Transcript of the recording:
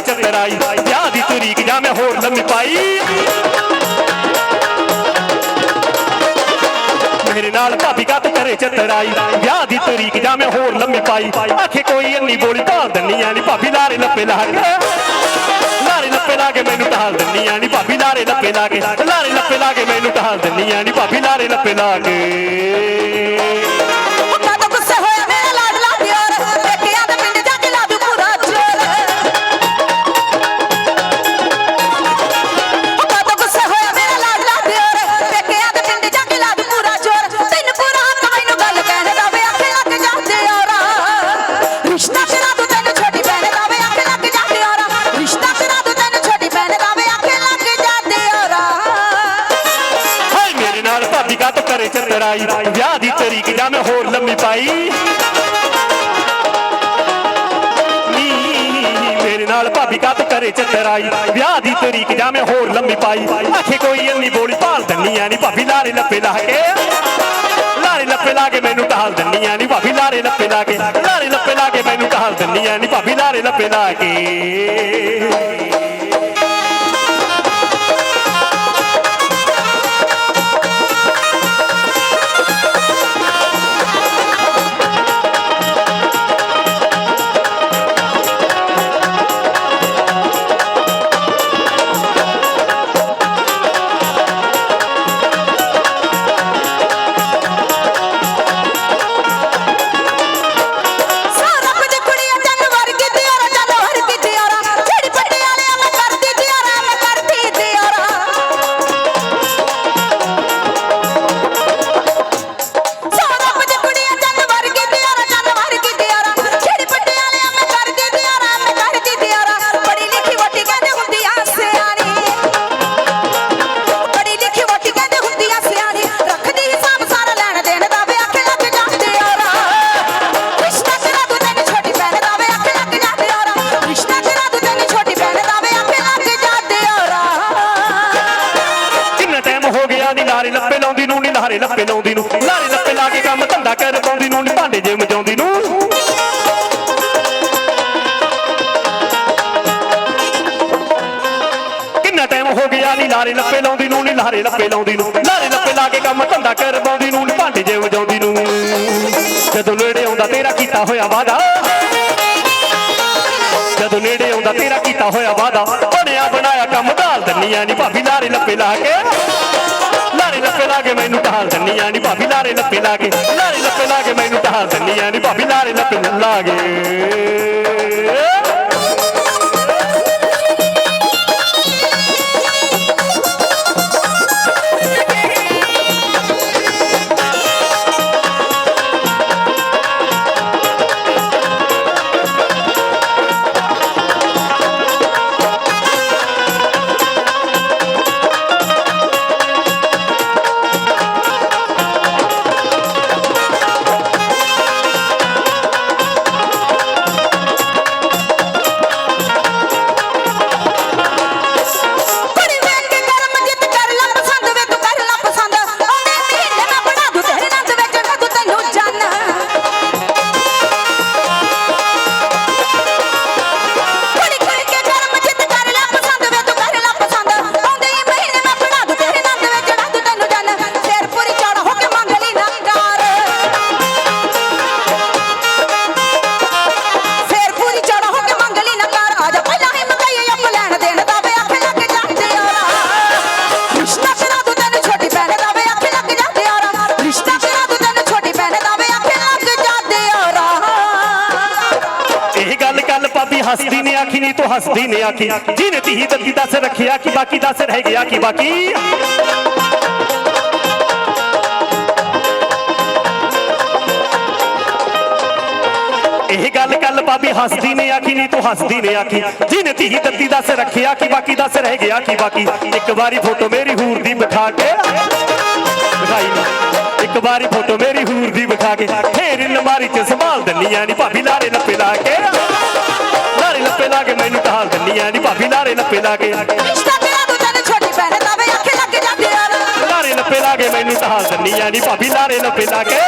ਕਰੇ ਚਤਰਾਈ ਵਿਆਹ ਦੀ ਤਰੀਕ ਜਾਂ ਮੈਂ ਹੋਰ ਲੰਮੀ ਪਾਈ। ਮੇਰੇ ਨਾਲ ਭਾਬੀ ਕਾ ਤੂੰ ਕਰੇ ਚਤਰਾਈ ਵਿਆਹ ਦੀ ਤਰੀਕ ਜਾਂ ਮੈਂ ਹੋਰ ਲੰਮੀ ਪਾਈ। ਆਖੇ ਕੋਈ ਇੰਨੀ ਬੋਲੀ ਢਾਲ ਦੰਨੀ ਆ ਨੀ। ਭਾਬੀ ਲਾਰੇ ਲੱਪੇ ਲਾ ਕੇ। ਲਾਰੇ ਲੱਪੇ ਲਾ ਕੇ ਮੈਨੂੰ ਢਾਲ ਦੰਨੀ ਆ ਨੀ। ਭਾਬੀ ਲਾਰੇ ਲੱਪੇ ਲਾ ਕੇ। ਲਾਰੇ ਲੱਪੇ ਲਾ ਕੇ ਮੈਨੂੰ ਢਾਲ ਦੰਨੀ ਆ ਨੀ। ਭਾਬੀ ਲਾਰੇ ਲੱਪੇ ਲਾ ਕੇ। ਚੱਤਰ ਤੂੰ ਵਿਆਹ ਦੀ ਤਰੀਕ ਜਾਂ ਮੈਂ ਹੋਰ ਲੰਮੀ ਪਾਈ। ਮੇਰੇ ਨਾਲ ਭਾਬੀ ਕਾ ਕਰੇ ਚਤਰਾਈ ਵਿਆਹ ਦੀ ਤਰੀਕ ਜਾਂ ਮੈਂ ਹੋਰ ਲੰਮੀ ਪਾਈ। ਆਖੇ ਕੋਈ ਇੰਨੀ ਬੋਲੀ ਭਾਲ ਦੰਨੀ ਆ ਨੀ, ਭਾਬੀ ਲਾਰੇ ਲੱਪੇ ਲਾ ਕੇ। ਲਾਰੇ ਲੱਪੇ ਲਾ ਕੇ ਮੈਨੂੰ ਢਾਲ ਦੰਨੀ ਆ ਨੀ, ਭਾਬੀ ਲਾਰੇ ਲੱਪੇ ਲਾ ਕੇ। ਲਾਰੇ ਲੱਪੇ ਲਾ ਕੇ ਮੈਨੂੰ ਢਾਲ ਦੰਨੀ ਆ ਨੀ, ਭਾਬੀ ਲਾਰੇ ਲੱਪੇ ਲਾ ਕੇ। ਨੀ ਲਾਰੇ ਲੱਪੇ ਲਾਉਂਦੀ ਨੂੰ, ਨੀ ਲਾਰੇ ਲੱਪੇ ਲਾਉਂਦੀ ਨੂੰ। ਲਾਰੇ ਲੱਪੇ ਲਾ ਕੇ ਕੰਮ ਧੰਦਾ ਕਰ ਪਾਉਂਦੀ ਨੂੰ, ਨੀ ਭਾਂਡੇ ਜੇ ਮਜਾਉਂਦੀ ਨੂੰ। ਕਿੰਨਾ ਟਾਈਮ ਹੋ ਗਿਆ ਨੀ ਲਾਰੇ ਲੱਪੇ ਲਾਉਂਦੀ ਨੂੰ, ਨੀ ਲਾਰੇ ਲੱਪੇ ਲਾਉਂਦੀ ਨੂੰ। ਲਾਰੇ ਲੱਪੇ ਲਾ ਕੇ ਕੰਮ ਧੰਦਾ ਕਰ ਪਾਉਂਦੀ ਨੂੰ, ਨੀ ਭਾਂਡੇ ਜੇ ਮਜਾਉਂਦੀ ਨੂੰ। ਜਦੋਂ ਨੇੜੇ ਆਉਂਦਾ ਤੇਰਾ ਕੀਤਾ ਹੋਇਆ ਵਾਦਾ ਜਦੋਂ ਨੇੜੇ ਆਉਂਦਾ ਤੇਰਾ ਕੀਤਾ ਹੋਇਆ ਵਾਦਾ ਬਣਿਆ ਬਣਾਇਆ ਕੰਮ ਢਾਲ ਦੰਨੀਆਂ ਨੀ ਭਾਬੀ ਲਾਰੇ ਲੱਪੇ ਲਾ ਕੇ। ਲਾਰੇ ਲੱਪੇ ਲਾ ਕੇ ਮੈਨੂੰ ਢਾਲ ਦੰਨੀਆਂ ਨੀ ਭਾਬੀ, ਲਾਰੇ ਲੱਪੇ ਲਾ ਕੇ, ਲਾਰੇ ਲੱਪੇ ਲਾ ਕੇ ਮੈਨੂੰ ਢਾਲ ਦੰਨੀਆਂ ਨੀ ਭਾਬੀ, ਲਾਰੇ ਲੱਪੇ ਲਾ ਕੇ। ਹੱਸਦੀ ਨੇ ਆਖੀ ਨਹੀਂ ਤੂੰ ਹੱਸਦੀ ਨੇ ਆਖੀ। ਜਿਹਨੇ ਧੀ ਦੱਦੀ ਦੱਸ ਰੱਖਿਆ ਕਿ ਬਾਕੀ ਦੱਸ ਰਹਿ ਗਿਆ ਕਿ ਬਾਕੀ। ਇਹ ਗੱਲ ਕੱਲ ਭਾਬੀ ਹੱਸਦੀ ਨੇ ਆਖੀ ਨਹੀਂ ਤੂੰ ਹੱਸਦੀ ਨੇ ਆਖੀ। ਜਿਹਨੇ ਧੀ ਦੱਦੀ ਦੱਸ ਰੱਖਿਆ ਕਿ ਬਾਕੀ ਦੱਸ ਰਹਿ ਗਿਆ ਕਿ ਬਾਕੀ। ਇੱਕ ਵਾਰੀ ਫੋਟੋ ਮੇਰੀ ਹੂਰ ਦੀ ਬਿਠਾ ਕੇ। ਦਿਖਾਈ ਨੀ। ਇੱਕ ਵਾਰੀ ਫੋਟੋ ਮੇਰੀ ਹੂਰ ਦੀ ਬਿਠਾ ਕੇ। ਫੇਰ ਅਲਮਾਰੀ 'ਚ ਸੰਭਾਲ ਦਿੰਨੀਆਂ ਨੀ ਭਾਬੀ, ਲਾਰੇ ਲੱਪੇ ਲੱਪੇ ਲਾ ਕੇ। ਨੀ ਭਾਬੀ ਲਾਰੇ ਲੱਪੇ ਲਾ ਕੇ। ਰਿਸ਼ਤਾ ਕਰਾ ਦੂ ਤੈਨੂੰ ਛੋਟੀ ਭੈਣ ਦਾ ਵੇ ਅੱਖ ਲੱਗ ਜਾਂਦੇ ਔਰਾ ਲਾਰੇ ਲੱਪੇ ਲਾ ਕੇ ਮੈਨੂੰ ਢਾਲ ਦਿੰਨੀਆਂ ਨੀ ਭਾਬੀ ਲਾਰੇ ਲੱਪੇ ਲਾ ਕੇ।